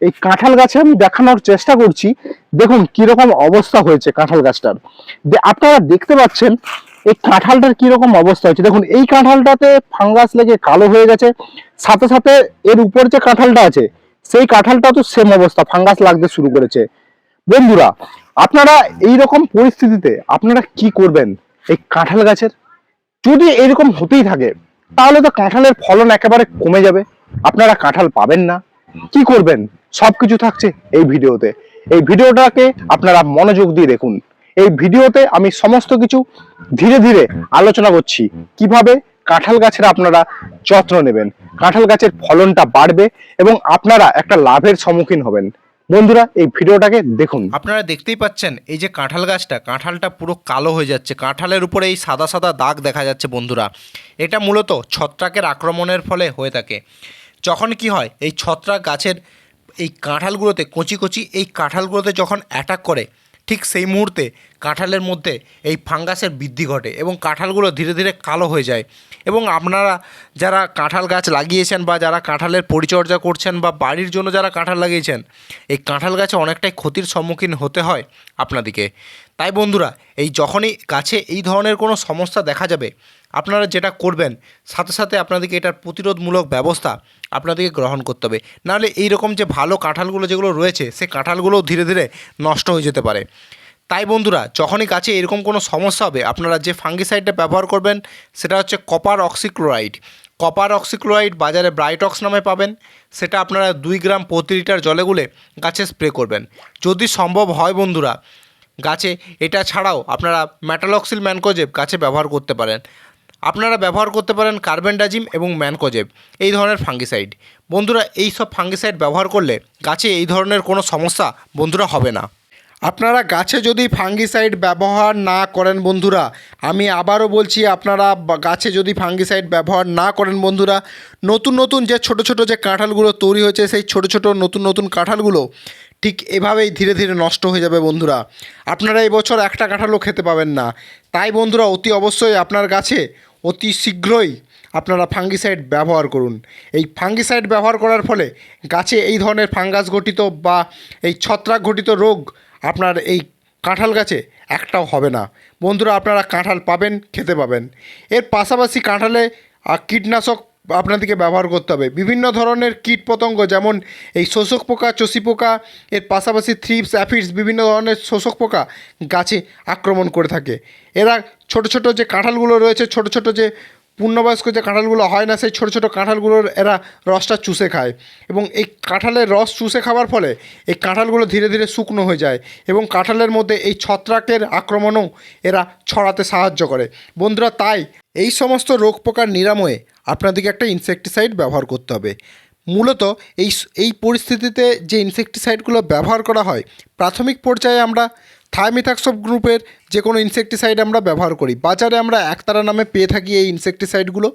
এই কাঁঠাল গাছে আমি দেখানোর চেষ্টা করছি। দেখুন কীরকম অবস্থা হয়েছে কাঁঠাল গাছটার। আপনারা দেখতে পাচ্ছেন এই কাঁঠালটার কীরকম অবস্থা হয়েছে। দেখুন, এই কাঁঠালটাতে ফাঙ্গাস লেগে কালো হয়ে গেছে। সাথে সাথে এর উপর যে কাঁঠালটা আছে, সেই কাঁঠালটা তো সেম অবস্থা, ফাঙ্গাস লাগতে শুরু করেছে। বন্ধুরা, আপনারা এই রকম পরিস্থিতিতে আপনারা কি করবেন এই কাঁঠাল গাছের? যদি এরকম হতেই থাকে, তাহলে তো কাঁঠালের ফলন একেবারে কমে যাবে। আপনারা কাঁঠাল পাবেন না। কি করবেন? সবকিছু থাকছে এই ভিডিওতে। এই ভিডিওটাকে আপনারা মনোযোগ দিয়ে দেখুন। এই ভিডিওতে আমি সমস্ত কিছু ধীরে ধীরে আলোচনা করছি। কীভাবে কাঁঠাল গাছের আপনারা যত্ন নেবেন, কাঁঠাল গাছের ফলনটা বাড়বে এবং আপনারা একটা লাভের সম্মুখীন হবেন। বন্ধুরা, এই ভিডিওটাকে দেখুন। আপনারা দেখতেই পাচ্ছেন, এই যে কাঁঠাল গাছটা, কাঁঠালটা পুরো কালো হয়ে যাচ্ছে। কাঁঠালের উপরে এই সাদা সাদা দাগ দেখা যাচ্ছে বন্ধুরা। এটা মূলত ছত্রাকের আক্রমণের ফলে হয়ে থাকে। যখন কি হয়, এই ছত্রাক গাছের এই কাঁঠালগুলোতে কচি কচি এই কাঁঠালগুলোতে যখন অ্যাটাক করে ঠিক সেই মুহূর্তে কাঁঠালের মধ্যে এই ফাঙ্গাসের বৃদ্ধি ঘটে এবং কাঁঠালগুলো ধীরে ধীরে কালো হয়ে যায়। এবং আপনারা যারা কাঁঠাল গাছ লাগিয়েছেন বা যারা কাঁঠালের পরিচর্যা করছেন বা বাড়ির জন্য যারা কাঁঠাল লাগিয়েছেন, এই কাঁঠাল গাছে অনেকটাই ক্ষতির সম্মুখীন হতে হয় আপনাদিকে তাই বন্ধুরা, এই যখনই গাছে এই ধরনের কোনো সমস্যা দেখা যাবে, আপনারা যেটা করবেন, সাথে সাথে আপনাদেরকে এটার প্রতিরোধমূলক ব্যবস্থা আপনাদেরকে গ্রহণ করতে হবে। নাহলে এইরকম যে ভালো কাঁঠালগুলো যেগুলো রয়েছে, সে কাঁঠালগুলোও ধীরে ধীরে নষ্ট হয়ে যেতে পারে। তাই বন্ধুরা, যখনই গাছে এরকম কোনো সমস্যা হবে, আপনারা যে ফাঙ্গিসাইডটা ব্যবহার করবেন, সেটা হচ্ছে কপার অক্সিক্লোরাইড কপার অক্সিক্লোরাইড বাজারে ব্রাইটক্স নামে পাবেন, সেটা আপনারা দুই গ্রাম প্রতি লিটার জলে গুলে গাছে স্প্রে করবেন। যদি সম্ভব হয় বন্ধুরা, গাছে, এটা ছাড়াও আপনারা ম্যাটালক্সিল ম্যানকোজেব গাছে ব্যবহার করতে পারেন। আপনারা ব্যবহার করতে পারেন কার্বেন্ডাজিম এবং ম্যানকোজেব, এই ধরনের ফাঙ্গিসাইড বন্ধুরা এই সব ফাঙ্গিসাইড ব্যবহার করলে গাছে এই ধরনের কোনো সমস্যা বন্ধুরা হবে না। আপনারা গাছে যদি ফাঙ্গিসাইড ব্যবহার না করেন বন্ধুরা, আমি আবারও বলছি, আপনারা গাছে যদি ফাঙ্গিসাইড ব্যবহার না করেন বন্ধুরা, নতুন নতুন যে ছোট ছোট যে কাঁঠালগুলো তৈরি হয়েছে, সেই ছোট ছোট নতুন নতুন কাঁঠালগুলো ঠিক এভাবেই ধীরে ধীরে নষ্ট হয়ে যাবে বন্ধুরা। আপনারা এই বছর একটা কাঁঠালও খেতে পাবেন না। তাই বন্ধুরা, অতি অবশ্যই আপনার গাছে অতি শীঘ্রই আপনারা ফাঙ্গিসাইড ব্যবহার করুন। এই ফাঙ্গিসাইড ব্যবহার করার ফলে গাছে এই ধরনের ফাঙ্গাস ঘটিত বা এই ছত্রাক ঘটিত রোগ আপনার এই কাঁঠাল গাছে একটাও হবে না। বন্ধুরা, আপনারা কাঁঠাল পাবেন, খেতে পাবেন। এর পাশাপাশি কাঁঠালে কীটনাশক আপনাদেরকে ব্যবহার করতে হবে। বিভিন্ন ধরনের কীট পতঙ্গ, যেমন এই শোষক পোকা, চষি পোকা, এর পাশাপাশি থ্রিপস অ্যাফিডস বিভিন্ন ধরনের শোষক পোকা গাছে আক্রমণ করে থাকে। এরা ছোট ছোট যে কাঁঠালগুলো রয়েছে, ছোট ছোট যে পূর্ণবয়স্ক যে কাঁঠালগুলো হয় না, সেই ছোটো ছোটো কাঁঠালগুলোর এরা রসটা চুষে খায়। এবং এই কাঁঠালের রস চুষে খাওয়ার ফলে এই কাঁঠালগুলো ধীরে ধীরে শুকনো হয়ে যায় এবং কাঁঠালের মধ্যে এই ছত্রাকের আক্রমণও এরা ছড়াতে সাহায্য করে। বন্ধুরা, তাই এই সমস্ত রোগ পোকার নিরাময়ে আপনাদেরকে একটা ইনসেকটিসাইড ব্যবহার করতে হবে। মূলত এই এই পরিস্থিতিতে যে ইনসেকটিসাইডগুলো ব্যবহার করা হয়, প্রাথমিক পর্যায়ে আমরা থাইমিথাক্সব গ্রুপের যে কোনো ইনসেকটিসাইড আমরা ব্যবহার করি। বাজারে আমরা একতারা নামে পেয়ে থাকি এই ইনসেকটিসাইডগুলো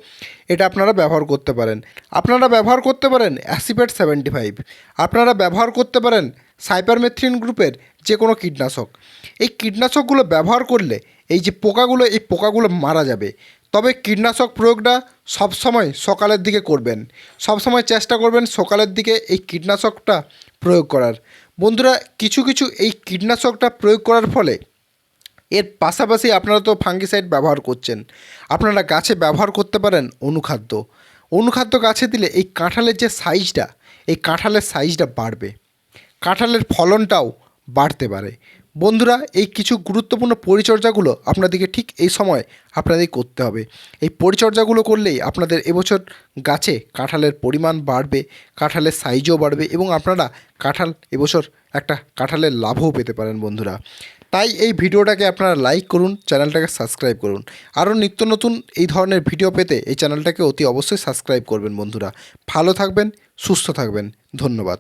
এটা আপনারা ব্যবহার করতে পারেন। আপনারা ব্যবহার করতে পারেন অ্যাসিপেট সেভেন্টি ফাইভ আপনারা ব্যবহার করতে পারেন সাইপারমেথ্রিন গ্রুপের যে কোনো কীটনাশক। এই কীটনাশকগুলো ব্যবহার করলে এই যে পোকাগুলো, এই পোকাগুলো মারা যাবে। তবে কীটনাশক প্রয়োগটা সবসময় সকালের দিকে করবেন। সবসময় চেষ্টা করবেন সকালের দিকে এই কীটনাশকটা প্রয়োগ করার। বন্ধুরা, কিছু কিছু এই কীটনাশকটা প্রয়োগ করার ফলে এর পাশাপাশি আপনারা তো ফাঙ্গিসাইড ব্যবহার করছেন। আপনারা গাছে ব্যবহার করতে পারেন অনুখাদ্য। অনুখাদ্য গাছে দিলে এই কাঁঠালের যে সাইজটা এই কাঁঠালের সাইজটা বাড়বে। কাঁঠালের ফলনটাও বাড়তে পারে। বন্ধুরা, এই কিছু গুরুত্বপূর্ণ পরিচর্যাগুলো আপনাদেরকে ঠিক এই সময় আপনাদের করতে হবে। এই পরিচর্যাগুলো করলেই আপনাদের এবছর গাছে কাঁঠালের পরিমাণ বাড়বে, কাঁঠালের সাইজও বাড়বে এবং আপনারা কাঁঠাল এবছর একটা কাঁঠালের লাভও পেতে পারেন বন্ধুরা। তাই এই ভিডিওটাকে আপনারা লাইক করুন, চ্যানেলটাকে সাবস্ক্রাইব করুন। আরও নিত্য নতুন এই ধরনের ভিডিও পেতে এই চ্যানেলটাকে অতি অবশ্যই সাবস্ক্রাইব করবেন বন্ধুরা। ভালো থাকবেন, সুস্থ থাকবেন। ধন্যবাদ।